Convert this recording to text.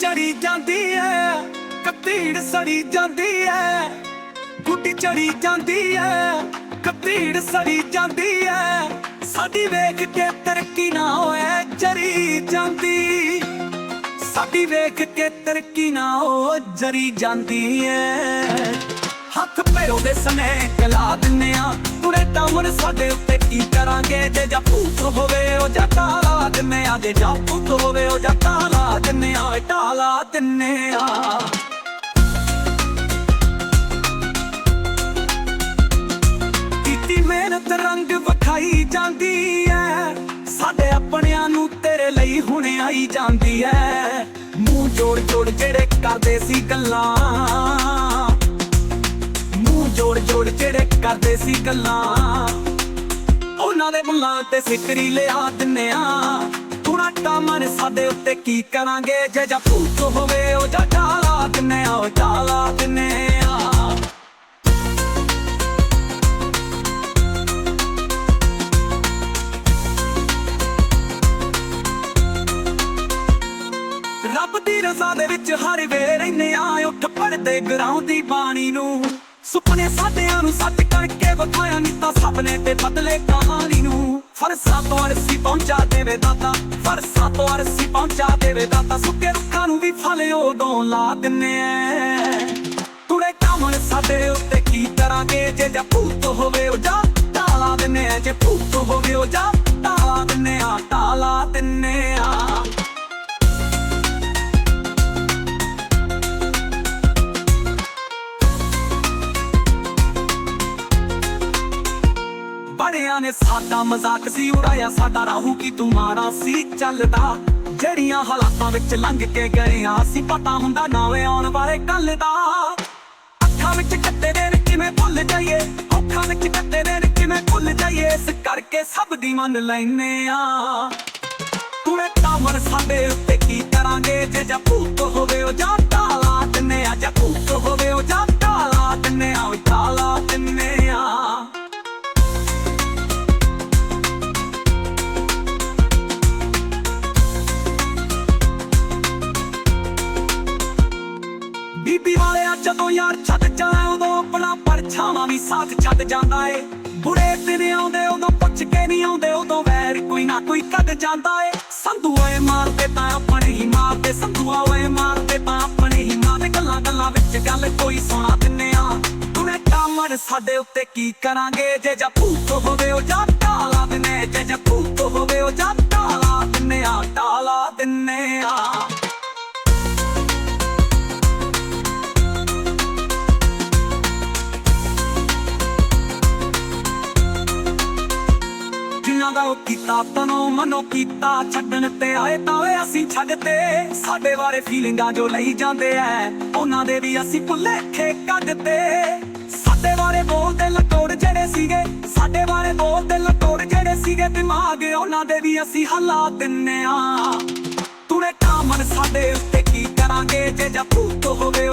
ਚੜੀ ਜਾਂਦੀ ਐ ਕਤੀੜ ਸੜੀ ਜਾਂਦੀ ਐ ਗੁੱਡੀ ਚੜੀ ਜਾਂਦੀ ਐ ਕਤੀੜ ਸੜੀ ਜਾਂਦੀ ਐ ਸਾਡੀ ਵੇਖ ਕੇ ਤਰੱਕੀ ਨਾ ਹੋਏ ਜਰੀ ਜਾਂਦੀ। ਸਾਡੀ ਵੇਖ ਕੇ ਤਰੱਕੀ ਨਾ ਹੋ, ਜਰੀ ਜਾਂਦੀ ਐ ਹੱਥ ਪੈਰੋਂ ਦੇ ਸਨੇ ਕਲਾ ਦਿੰਨੇ ਆ। ਤੁਰੇ ਟਾਮਨ ਸਾਡੇ ਉੱਤੇ ਕੀ ਕਰਾਂਗੇ? ਜੇ ਜਾਂ ਭੂਤ ਹੋਵੇ, ਉਹ ਜਾਂ ਤਾਲਾ ਦਿੰਨੇ ਆ। ਜੇ ਜਾਂ ਭੂਤ ਹੋਵੇ, ਉਹ ਜਾਂ ਤਾਲਾ ਦਿੰਨੇ ਦਿੰਨੇ ਆ। ਕੀਤੀ ਮਿਹਨਤ ਰੰਗ ਵਿਖਾਈ ਜਾਂਦੀ ਐ। ਸਾਡੇ ਆਪਣਿਆਂ ਨੂੰ ਤੇਰੇ ਲਈ ਹੁਣ ਆਈ ਜਾਂਦੀ ਐ। ਮੂੰਹ ਜੋੜ ਜੋੜ ਜਿਹੜੇ ਕਰਦੇ ਸੀ ਗੱਲਾਂ। ਮੂੰਹ ਜੋੜ ਜੋੜ ਜਿਹੜੇ ਕਰਦੇ ਸੀ ਗੱਲਾਂ। ਉਹਨਾਂ ਦੇ ਮੁੱਲਾਂ ਤੇ ਸਿਕਰੀ ਲਿਆ ਦਿੰਨੇ ਆ। ਸਾਡੇ ਉੱਤੇ ਕੀ ਕਰਾਂਗੇ? ਜੇ ਜਾਂ ਭੂਤ ਹੋਵੇ, ਉਹ ਜਾਂ ਟਾਲਾ ਦਿੰਨੇ ਆ, ਉਹ ਟਾਲਾ ਦਿੰਨੇ ਆ। ਰੱਬ ਦੀ ਰਜ਼ਾ ਦੇ ਵਿੱਚ ਹਰ ਵੇਲੇ ਰਹਿੰਦੇ ਆ, ਉੱਠ ਪੜਦੇ ਗਰਾਉਂਦੀ ਬਾਣੀ ਨੂੰ। ਸੁਪਨੇ ਸਾਡਿਆਂ ਨੂੰ ਸੱਚ ਕਰਕੇ ਵਿਖਾਇਆ ਨਹੀਂ ਸੁਪਨੇ ਤੇ ਬਦਲੇ ਕਹਾਣੀ ਨੂੰ। ਫਰਸਾਂ ਤੋਂ ਅਰਸੀ ਪਹੁੰਚਾ ਦੇਵੇ ਦਾਤਾ ਫਰਸਾਂ ਤੋਂ ਅਰਸੀ ਪਹੁੰਚਾ ਦੇਵੇ ਦਾਤਾ। ਸੁੱਕੇ ਰੁੱਖਾਂ ਨੂੰ ਵੀ ਫਲ ਉਦੋਂ ਲਾ ਦਿੰਨੇ ਐ। ਤੁਰੇ ਕਾਮਣ ਸਾਡੇ ਉੱਤੇ ਕੀ ਕਰਾਂਗੇ? ਜੇ ਜਾਂ ਭੂਤ ਹੋਵੇ ਉਹ ਜਾਂ ਟਾਲਾ ਦਿੰਨੇ ਐ। ਜੇ ਭੂਤ ਹੋਵੇ ਉਹ ਜਾਂ ਟਾਲਾ ਦਿੰਨੇ ਆ ਟਾਲਾ ਦਿੰਨੇ ਆ ਨੇ ਸਾਡਾ ਮਜ਼ਾਕ ਸੀ, ਉਡਾਇਆ ਸਾਡਾ ਰਾਹੂ ਕੀ ਤੁਮਾਰਾ ਸੀ, ਚੱਲਦਾ। ਜਿਹੜੀਆਂ ਹਾਲਾਤਾਂ ਵਿੱਚ ਲੰਘ ਕੇ ਗਏ ਆ ਸੀ, ਪਤਾ ਹੁੰਦਾ ਨਾਵੇਂ ਆਉਣ ਵਾਲੇ ਕੱਲ ਦਾ। ਅੱਖਾਂ ਵਿੱਚ ਕੱਟੇ ਦੇ ਨੇ ਕਿਵੇਂ ਭੁੱਲ ਜਾਈਏ ਅੱਖਾਂ ਵਿੱਚ ਕੱਟੇ ਦੇ ਨੇ ਕਿਵੇਂ ਭੁੱਲ ਜਾਈਏ, ਇਸ ਕਰਕੇ ਸਭ ਦੀ ਮੰਨ ਲੈਨੇ ਆ ਤੂੰ ਕਾਮਰ ਸਾਡੇ ਉੱਤੇ ਕੀ ਕਰਾਂਗੇ? ਜਦੋਂ ਯਾਰ ਛੱਡ ਜਾਏ ਉਦੋਂ ਆਪਣਾ ਪਰਛਾਵਾਂ ਵੀ ਸਾਥ ਛੱਡ ਜਾਂਦਾ ਏ। ਬੁਰੇ ਦਿਨ ਆਉਂਦੇ, ਉਦੋਂ ਪੁੱਛ ਕੇ ਨਹੀਂ ਆਉਂਦੇ, ਉਦੋਂ ਵੈਰ ਕੋਈ ਨਾ ਕੋਈ ਕੱਢ ਜਾਂਦਾ ਏ। ਸੰਧੂ ਓਏ ਮਾਰਦੇ ਤਾਂ ਆਪਣੇ ਹੀ ਮਾਰਦੇ ਸੰਧੂਆ ਓਏ ਮਾਰਦੇ ਤਾਂ ਆਪਣੇ ਹੀ ਮਾਰਦੇ। ਗੱਲਾਂ ਗੱਲਾਂ ਵਿੱਚ ਗੱਲ ਕੋਈ ਸੁਣਾ ਦਿੰਨੇ ਆ। ਤੂਨੇ ਕਾਮੜ, ਸਾਡੇ ਉੱਤੇ ਕੀ ਕਰਾਂਗੇ? ਜੇ ਜਾਂ ਭੂਤ ਹੋਵੇ, ਉਹ ਜਾਂ ਟਾਲਾ ਦਿੰਨੇ ਜੇ ਜਾਂ ਭੂਤ ਹੋਵੇ, ਉਹ ਜਾਂ ਉਹ ਕੀਤਾ, ਤਨੋਂ ਮਨੋਂ ਕੀਤਾ। ਛੱਡਣ ਤੇ ਆਏ ਤਾਂ ਓਏ ਅਸੀਂ ਛੱਡਤੇ ਸਾਡੇ ਬਾਰੇ ਫੀਲਿੰਗਾਂ ਜੋ ਲਈ ਜਾਂਦੇ ਐ, ਉਹਨਾਂ ਦੇ ਵੀ ਅਸੀਂ ਭੁਲੇਖੇ ਕੱਢਤੇ ਸਾਡੇ ਬਾਰੇ ਬੋਲਦੇ ਲਟੋੜ ਜਿਹੜੇ ਸੀਗੇ, ਸਾਡੇ ਬਾਰੇ ਬੋਲਦੇ ਲਟੋੜ ਜਿਹੜੇ ਸੀਗੇ, ਦਿਮਾਗ ਉਹਨਾਂ ਦੇ ਵੀ ਅਸੀਂ ਹਲਾ ਦਿੰਨੇ ਆ। ਤੂਨੇ ਕਾਮਨ ਸਾਡੇ ਉੱਤੇ ਕੀ ਕਰਾਂਗੇ ਜੇ ਜਾਂ ਕਾਮਨ ਸਾਡੇ ਉੱਤੇ ਕੀ ਕਰਾਂਗੇ? ਜੇ ਜਾਂ ਭੂਤ ਹੋਵੇ